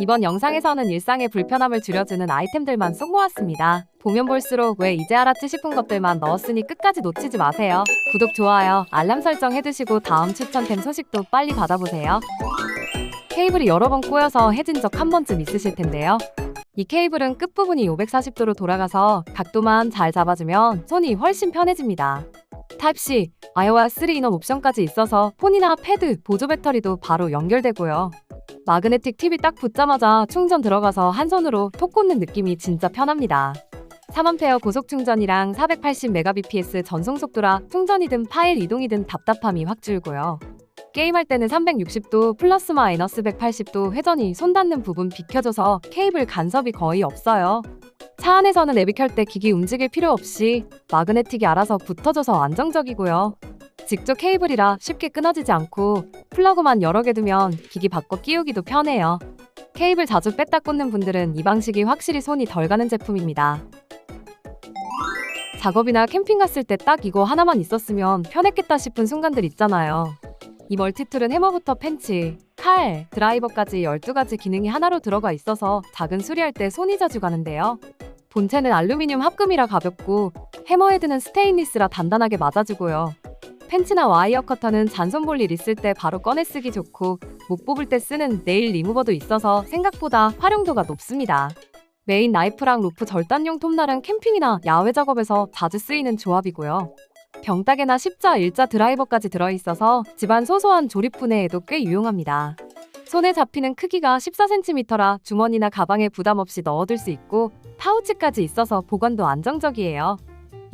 이번 영상에서는 일상의 불편함을 줄여주는 아이템들만 쏙 모았습니다. 보면 볼수록 왜 이제 알았지 싶은 것들만 넣었으니 끝까지 놓치지 마세요. 구독, 좋아요, 알람 설정 해두시고 다음 추천템 소식도 빨리 받아보세요. 케이블이 여러 번 꼬여서 해진 적 한 번쯤 있으실 텐데요. 이 케이블은 끝부분이 540도로 돌아가서 각도만 잘 잡아주면 손이 훨씬 편해집니다. 타입C, 아이오와 3 인원 옵션까지 있어서 폰이나 패드, 보조 배터리도 바로 연결되고요. 마그네틱 팁이 딱 붙자마자 충전 들어가서 한 손으로 톡 꽂는 느낌이 진짜 편합니다. 3A 고속 충전이랑 480mbps 전송 속도라 충전이든 파일 이동이든 답답함이 확 줄고요. 게임할 때는 360도 플러스 마이너스 180도 회전이 손 닿는 부분 비켜줘서 케이블 간섭이 거의 없어요. 차 안에서는 앱이 켤때 기기 움직일 필요 없이 마그네틱이 알아서 붙어줘서 안정적이고요. 직접 케이블이라 쉽게 끊어지지 않고 플러그만 여러 개 두면 기기 바꿔 끼우기도 편해요. 케이블 자주 뺐다 꽂는 분들은 이 방식이 확실히 손이 덜 가는 제품입니다. 작업이나 캠핑 갔을 때 딱 이거 하나만 있었으면 편했겠다 싶은 순간들 있잖아요. 이 멀티툴은 해머부터 펜치, 칼, 드라이버까지 12가지 기능이 하나로 들어가 있어서 작은 수리할 때 손이 자주 가는데요. 본체는 알루미늄 합금이라 가볍고 해머 헤드는 스테인리스라 단단하게 맞아주고요. 펜치나 와이어 커터는 잔손 볼 일 있을 때 바로 꺼내 쓰기 좋고 못 뽑을 때 쓰는 네일 리무버도 있어서 생각보다 활용도가 높습니다. 메인 나이프랑 로프 절단용 톱날은 캠핑이나 야외 작업에서 자주 쓰이는 조합이고요. 병따개나 십자, 일자 드라이버까지 들어있어서 집안 소소한 조립 분해에도 꽤 유용합니다. 손에 잡히는 크기가 14cm라 주머니나 가방에 부담 없이 넣어둘 수 있고 파우치까지 있어서 보관도 안정적이에요.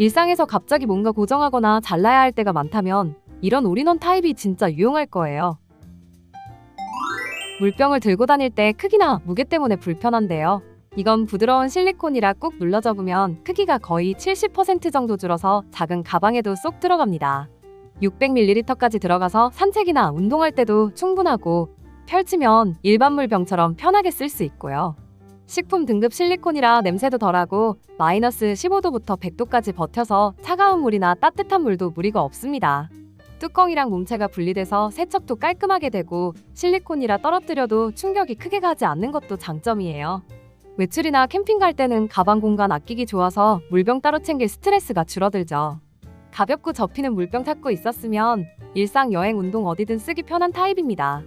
일상에서 갑자기 뭔가 고정하거나 잘라야 할 때가 많다면 이런 올인원 타입이 진짜 유용할 거예요. 물병을 들고 다닐 때 크기나 무게 때문에 불편한데요. 이건 부드러운 실리콘이라 꾹 눌러 접으면 크기가 거의 70% 정도 줄어서 작은 가방에도 쏙 들어갑니다. 600ml까지 들어가서 산책이나 운동할 때도 충분하고 펼치면 일반 물병처럼 편하게 쓸 수 있고요. 식품 등급 실리콘이라 냄새도 덜하고 마이너스 15도부터 100도까지 버텨서 차가운 물이나 따뜻한 물도 무리가 없습니다. 뚜껑이랑 몸체가 분리돼서 세척도 깔끔하게 되고 실리콘이라 떨어뜨려도 충격이 크게 가지 않는 것도 장점이에요. 외출이나 캠핑 갈 때는 가방 공간 아끼기 좋아서 물병 따로 챙길 스트레스가 줄어들죠. 가볍고 접히는 물병 찾고 있었으면 일상 여행 운동 어디든 쓰기 편한 타입입니다.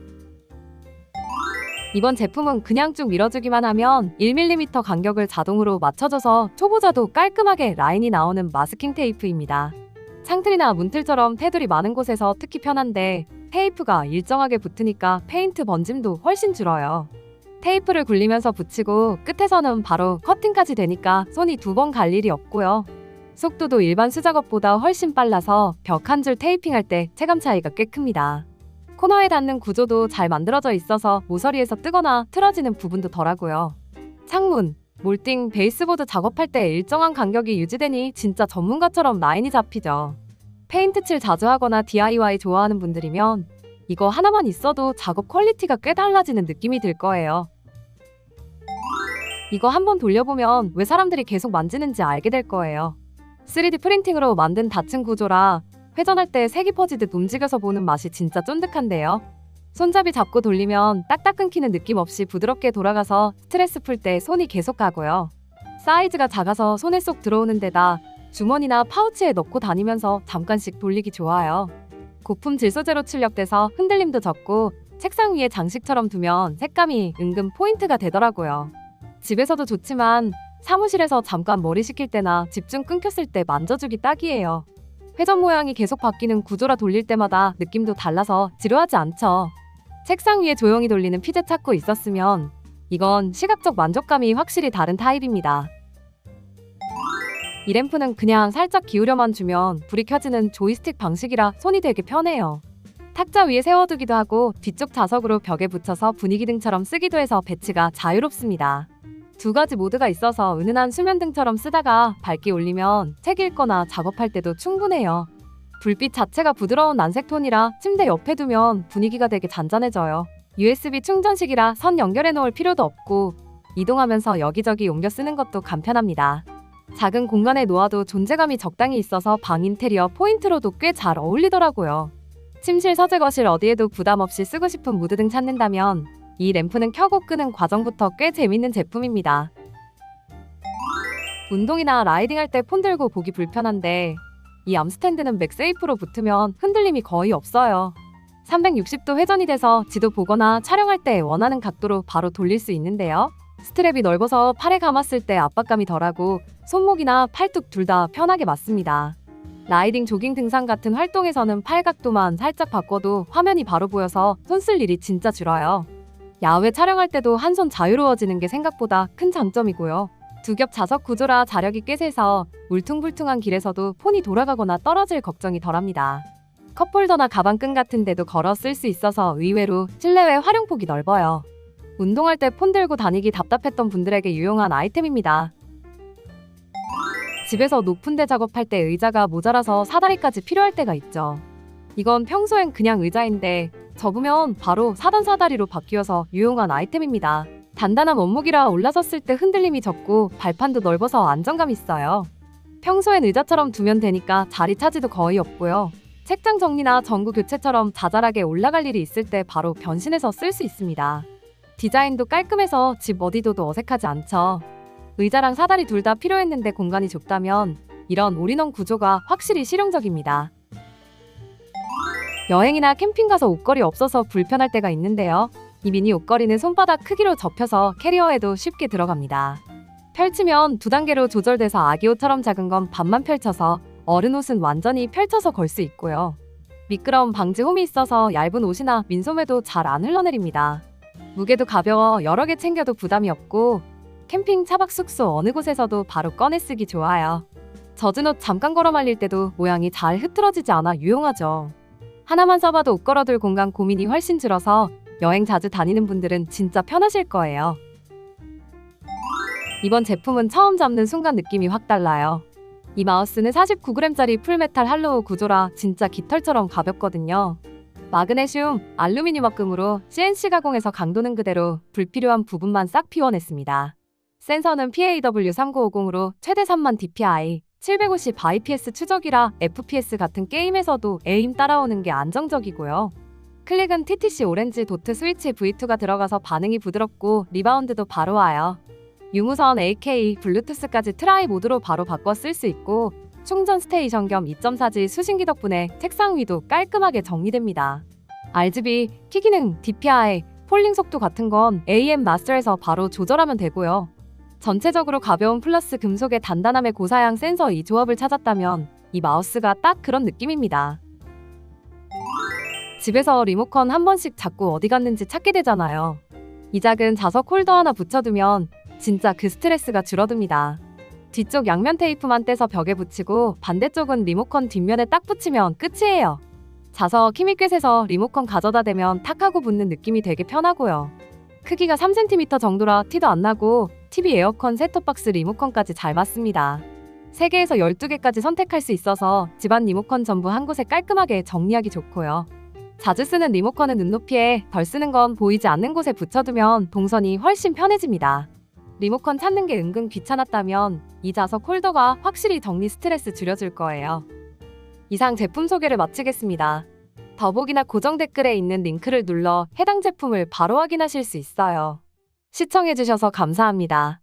이번 제품은 그냥 쭉 밀어주기만 하면 1mm 간격을 자동으로 맞춰줘서 초보자도 깔끔하게 라인이 나오는 마스킹 테이프입니다. 창틀이나 문틀처럼 테두리 많은 곳에서 특히 편한데 테이프가 일정하게 붙으니까 페인트 번짐도 훨씬 줄어요. 테이프를 굴리면서 붙이고 끝에서는 바로 커팅까지 되니까 손이 두 번 갈 일이 없고요. 속도도 일반 수작업보다 훨씬 빨라서 벽 한 줄 테이핑할 때 체감 차이가 꽤 큽니다. 코너에 닿는 구조도 잘 만들어져 있어서 모서리에서 뜨거나 틀어지는 부분도 덜하고요. 창문, 몰딩, 베이스보드 작업할 때 일정한 간격이 유지되니 진짜 전문가처럼 라인이 잡히죠. 페인트 칠 자주 하거나 DIY 좋아하는 분들이면 이거 하나만 있어도 작업 퀄리티가 꽤 달라지는 느낌이 들 거예요. 이거 한번 돌려보면 왜 사람들이 계속 만지는지 알게 될 거예요. 3D 프린팅으로 만든 닫힌 구조라 회전할 때 색이 퍼지듯 움직여서 보는 맛이 진짜 쫀득한데요. 손잡이 잡고 돌리면 딱딱 끊기는 느낌 없이 부드럽게 돌아가서 스트레스 풀 때 손이 계속 가고요. 사이즈가 작아서 손에 쏙 들어오는 데다 주머니나 파우치에 넣고 다니면서 잠깐씩 돌리기 좋아요. 고품 질소제로 출력돼서 흔들림도 적고 책상 위에 장식처럼 두면 색감이 은근 포인트가 되더라고요. 집에서도 좋지만 사무실에서 잠깐 머리 식힐 때나 집중 끊겼을 때 만져주기 딱이에요. 회전 모양이 계속 바뀌는 구조라 돌릴 때마다 느낌도 달라서 지루하지 않죠. 책상 위에 조용히 돌리는 피제 찾고 있었으면 이건 시각적 만족감이 확실히 다른 타입입니다. 이 램프는 그냥 살짝 기울여만 주면 불이 켜지는 조이스틱 방식이라 손이 되게 편해요. 탁자 위에 세워두기도 하고 뒤쪽 자석으로 벽에 붙여서 분위기 등처럼 쓰기도 해서 배치가 자유롭습니다. 두 가지 모드가 있어서 은은한 수면등처럼 쓰다가 밝게 올리면 책 읽거나 작업할 때도 충분해요. 불빛 자체가 부드러운 난색 톤이라 침대 옆에 두면 분위기가 되게 잔잔해져요. USB 충전식이라 선 연결해 놓을 필요도 없고 이동하면서 여기저기 옮겨 쓰는 것도 간편합니다. 작은 공간에 놓아도 존재감이 적당히 있어서 방 인테리어 포인트로도 꽤 잘 어울리더라고요. 침실, 서재, 거실 어디에도 부담 없이 쓰고 싶은 무드 등 찾는다면 이 램프는 켜고 끄는 과정부터 꽤 재밌는 제품입니다. 운동이나 라이딩 할 때 폰 들고 보기 불편한데 이 암스탠드는 맥세이프로 붙으면 흔들림이 거의 없어요. 360도 회전이 돼서 지도 보거나 촬영할 때 원하는 각도로 바로 돌릴 수 있는데요. 스트랩이 넓어서 팔에 감았을 때 압박감이 덜하고 손목이나 팔뚝 둘 다 편하게 맞습니다. 라이딩, 조깅, 등산 같은 활동에서는 팔 각도만 살짝 바꿔도 화면이 바로 보여서 손 쓸 일이 진짜 줄어요. 야외 촬영할 때도 한 손 자유로워지는 게 생각보다 큰 장점이고요. 두 겹 좌석 구조라 자력이 꽤 세서 울퉁불퉁한 길에서도 폰이 돌아가거나 떨어질 걱정이 덜합니다. 컵홀더나 가방끈 같은 데도 걸어 쓸 수 있어서 의외로 실내외 활용폭이 넓어요. 운동할 때 폰 들고 다니기 답답했던 분들에게 유용한 아이템입니다. 집에서 높은 데 작업할 때 의자가 모자라서 사다리까지 필요할 때가 있죠. 이건 평소엔 그냥 의자인데 접으면 바로 사단 사다리로 바뀌어서 유용한 아이템입니다. 단단한 원목이라 올라섰을 때 흔들림이 적고 발판도 넓어서 안정감 있어요. 평소엔 의자처럼 두면 되니까 자리 차지도 거의 없고요. 책장 정리나 전구 교체처럼 자잘하게 올라갈 일이 있을 때 바로 변신해서 쓸 수 있습니다. 디자인도 깔끔해서 집 어디둬도 어색하지 않죠. 의자랑 사다리 둘 다 필요했는데 공간이 좁다면 이런 올인원 구조가 확실히 실용적입니다. 여행이나 캠핑 가서 옷걸이 없어서 불편할 때가 있는데요. 이 미니 옷걸이는 손바닥 크기로 접혀서 캐리어에도 쉽게 들어갑니다. 펼치면 두 단계로 조절돼서 아기 옷처럼 작은 건 반만 펼쳐서 어른 옷은 완전히 펼쳐서 걸 수 있고요. 미끄러움 방지 홈이 있어서 얇은 옷이나 민소매도 잘 안 흘러내립니다. 무게도 가벼워 여러 개 챙겨도 부담이 없고 캠핑 차박 숙소 어느 곳에서도 바로 꺼내 쓰기 좋아요. 젖은 옷 잠깐 걸어 말릴 때도 모양이 잘 흐트러지지 않아 유용하죠. 하나만 써봐도 옷 걸어둘 공간 고민이 훨씬 줄어서 여행 자주 다니는 분들은 진짜 편하실 거예요. 이번 제품은 처음 잡는 순간 느낌이 확 달라요. 이 마우스는 49g짜리 풀메탈 할로우 구조라 진짜 깃털처럼 가볍거든요. 마그네슘, 알루미늄 합금으로 CNC 가공해서 강도는 그대로 불필요한 부분만 싹 피워냈습니다. 센서는 PAW3950으로 최대 3만 DPI, 750 IPS 추적이라 FPS 같은 게임에서도 에임 따라오는 게 안정적이고요. 클릭은 TTC 오렌지 도트 스위치 V2가 들어가서 반응이 부드럽고 리바운드도 바로 와요. 유무선 AK, 블루투스까지 트라이 모드로 바로 바꿔 쓸 수 있고 충전 스테이션 겸 2.4G 수신기 덕분에 책상 위도 깔끔하게 정리됩니다. RGB, 키 기능, DPI, 폴링 속도 같은 건 AM 마스터에서 바로 조절하면 되고요. 전체적으로 가벼운 플러스 금속의 단단함의 고사양 센서 이 조합을 찾았다면 이 마우스가 딱 그런 느낌입니다. 집에서 리모컨 한 번씩 자꾸 어디 갔는지 찾게 되잖아요. 이 작은 자석 홀더 하나 붙여두면 진짜 그 스트레스가 줄어듭니다. 뒤쪽 양면 테이프만 떼서 벽에 붙이고 반대쪽은 리모컨 뒷면에 딱 붙이면 끝이에요. 자석 세서 리모컨 가져다 대면 탁 하고 붙는 느낌이 되게 편하고요. 크기가 3cm 정도라 티도 안 나고 TV 에어컨 셋톱박스 리모컨까지 잘 맞습니다. 3개에서 12개까지 선택할 수 있어서 집안 리모컨 전부 한 곳에 깔끔하게 정리하기 좋고요. 자주 쓰는 리모컨은 눈높이에 덜 쓰는 건 보이지 않는 곳에 붙여두면 동선이 훨씬 편해집니다. 리모컨 찾는 게 은근 귀찮았다면 이 자석 홀더가 확실히 정리 스트레스 줄여줄 거예요. 이상 제품 소개를 마치겠습니다. 더보기나 고정 댓글에 있는 링크를 눌러 해당 제품을 바로 확인하실 수 있어요. 시청해주셔서 감사합니다.